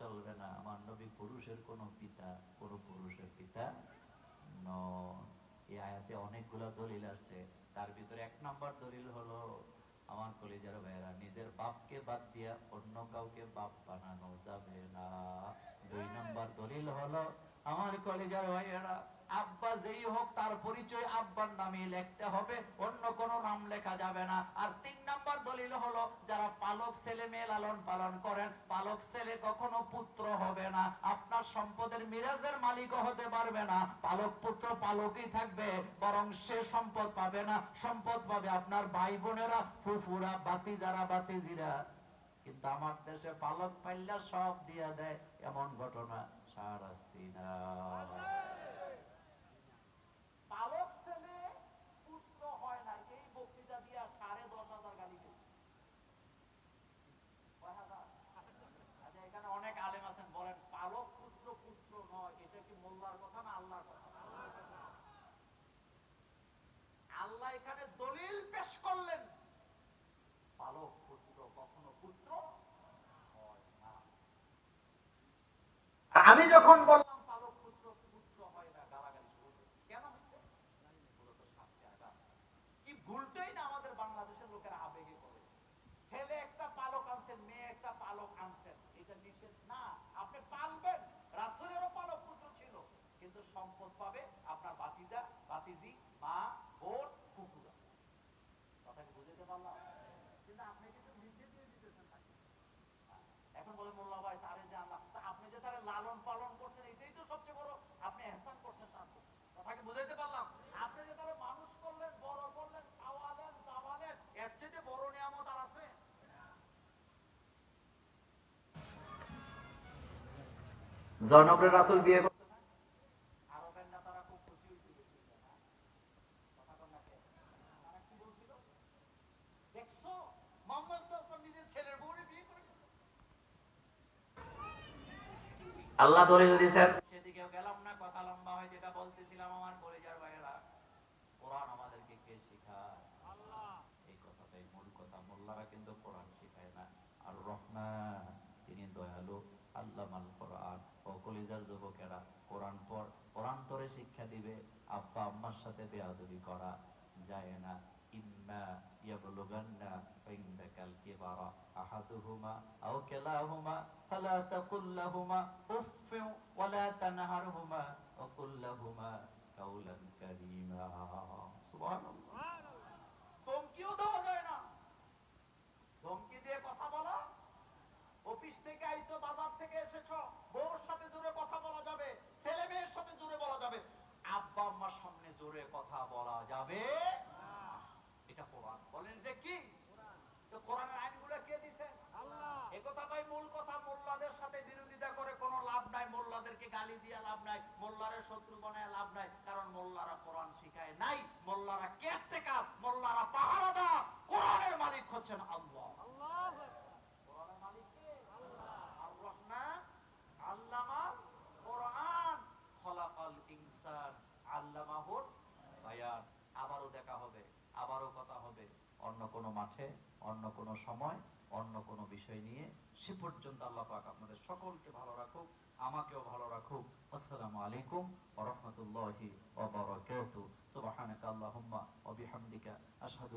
চলবে না। আমার নবী পুরুষের কোনো পিতা, কোনো পুরুষের পিতা নন এই অনেকগুলো দলিল আছে তার ভিতরে এক নম্বর দলিল হলো, আমার কলিজার ভাইয়েরা, নিজের বাপকে বাদ দিয়া অন্য কাউকে বাপ বানানো যাবে না। দুই নম্বর দলিল হলো আমার কলিজার ভাইয়েরা, আব্বা যেই হোক তার পরিচয় আব্বার নামে লিখতে হবে, অন্য কোনো নাম লেখা যাবে না। আর তিন নাম্বার দলিল হলো, যারা পালক ছেলে মেয়ে লালন পালন করেন, পালক ছেলে কখনো পুত্র হবে না। আপনার সম্পদের মিরাজের মালিকও হতে পারবে না। পালক পুত্র পালকই থাকবে, বরং সে সম্পদ পাবে না। সম্পদ পাবে আপনার ভাই বোনেরা, ফুফুরা বাতি যারা বাতিজিরা কিন্তু আমার দেশে পালক পাইলা সব দিয়া দেয়, এমন ঘটনা। সারাস্তি না পালক ছেলে পুত্র হয় না এই বক্তৃতা দিয়া সাড়ে দশ হাজার গালি গেছে কয় হাজার? আচ্ছা এখানে অনেক আলেম আছেন বলেন পালক পুত্র পুত্র নয় এটা কি মোল্লার কথা না আল্লাহর কথা আল্লাহ এখানে দলিল পেশ করলেন পালক পুত্র কখনো পুত্র হয় না আর আমি যখন বললাম পালক পুত্র পুত্র হয় না, গালাগালি কেন হয়েছে? কি ভুলটাই না আমাদের বাংলাদেশের লোকেরা আবেগে করে ছেলে একটা পালক আনছেন মেয়ে একটা পালক আনছেন এটা নিষেধ না। আপনি পালবেন। রাসুলেরও পালক পুত্র ছিল, কিন্তু সম্পদ পাবে বউরে বিয়ে করে ফেলল। আল্লাহ দলিল দিয়েছেন সেদিকেও গেলাম না, কথা লম্বা হয় যেটা বলতেছিলাম আমার কলেজার ভাইয়েরা। কোরআন আমাদেরকে কে শেখায়? এই কথাটাই মূল কথা। মোল্লারা কিন্তু কোরআন শেখায় না। আর রহমান, তিনি দয়ালু। আল্লামাল কোরআন। ও কলিজার যুবকেরা কোরআন পর কোরআন শিক্ষা দিবে, আব্বা আম্মার সাথে বেয়াদবি করা যায় না। অফিস থেকে আইছো, বাজার থেকে এসেছ বউর সাথে জোরে কথা বলা যাবে ছেলে মেয়ের সাথে জোরে বলা যাবে আব্বা আম্মার সামনে জোরে কথা বলা যাবে না। এটা কোরআন বলেন এটা কি তো কোরআনের আইনগুলো কে দিছে এই কথাটাই মূল কথা মোল্লাদের সাথে বিরোধিতা করে কোনো লাভ নাই মোল্লাদেরকে গালি দিয়ে লাভ নাই মোল্লারের শত্রু বানায় লাভ নাই কারণ মোল্লারা কোরআন শিখায় নাই মোল্লারা কেয়ারটেকার মোল্লারা পাহারাদার কোরআনের মালিক হচ্ছেন আল্লাহ। কোরআনের মালিক কে? আর রহমান আল্লামাল কোরআন। খলাকাল ইনসান আল্লামাহুল বায়ান। আবারও দেখা হবে আবারও কথা হবে। অন্য কোনো মাঠে, অন্য কোনো সময়, অন্য কোনো বিষয় নিয়ে সে পর্যন্ত আল্লাহ পাক আপনাদের সকলকে ভালো রাখুক, আমাকেও ভালো রাখুক। আসসালামু আলাইকুম ওয়া রাহমাতুল্লাহি ওয়া বারাকাতুহু। ওয়া বিহামদিকা, আশহাদু